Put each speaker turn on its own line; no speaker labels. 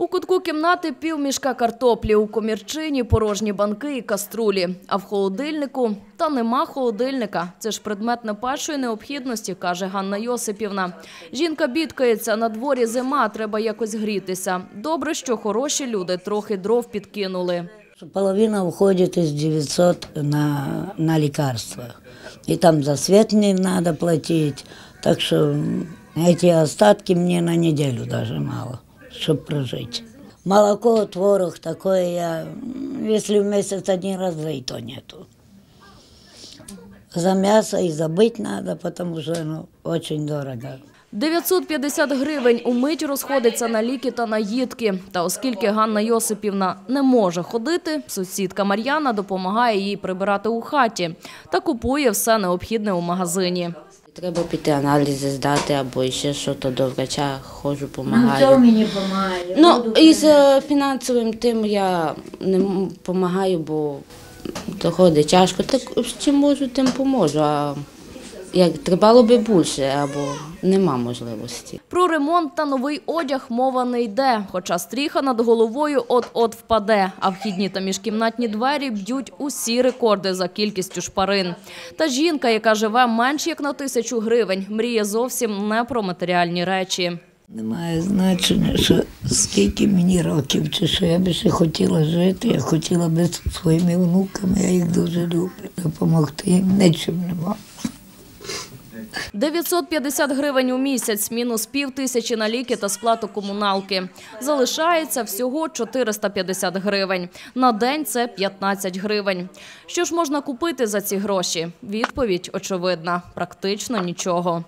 У кутку кімнати півмішка картоплі, у комірчині порожні банки і каструлі. А в холодильнику та нема холодильника. Це ж предмет не першої необхідності, каже Ганна Йосипівна. Жінка бідкається, на дворі зима, треба якось грітися. Добре, що хороші люди трохи дров підкинули.
Половина уходит из 900 на, на лекарства. И там за свет не надо платить. Так м, эти остатки мне на неделю даже мало, чтобы прожить. Молоко, творог, такое я, если в месяц один раз, да и то нету. За мясо и забыть надо, потому что ну, очень дорого.
950 гривень умить розходиться на ліки та на їдки. Та оскільки Ганна Йосипівна не може ходити, сусідка Мар'яна допомагає їй прибирати у хаті та купує все необхідне у магазині.
Треба піти аналізи здати або ще щось до врача, ходжу, допомагаю.
Ну, мені допомагає.
Ну, із з фінансовим тим я не допомагаю, бо доходить тяжко. Так чим можу, тим поможу. А як треба би більше, або нема можливості.
Про ремонт та новий одяг мова не йде, хоча стріха над головою от-от впаде, а вхідні та міжкімнатні двері б'ють усі рекорди за кількістю шпарин. Та жінка, яка живе менш як на тисячу гривень, мріє зовсім не про матеріальні речі.
Немає значення, що скільки мені років, чи що я би ще хотіла жити, я хотіла би зі своїми внуками, я їх дуже люблю, допомогти їм нічим не можу.
950 гривень у місяць, мінус пів тисячі на ліки та сплату комуналки. Залишається всього 450 гривень. На день це 15 гривень. Що ж можна купити за ці гроші? Відповідь очевидна – практично нічого.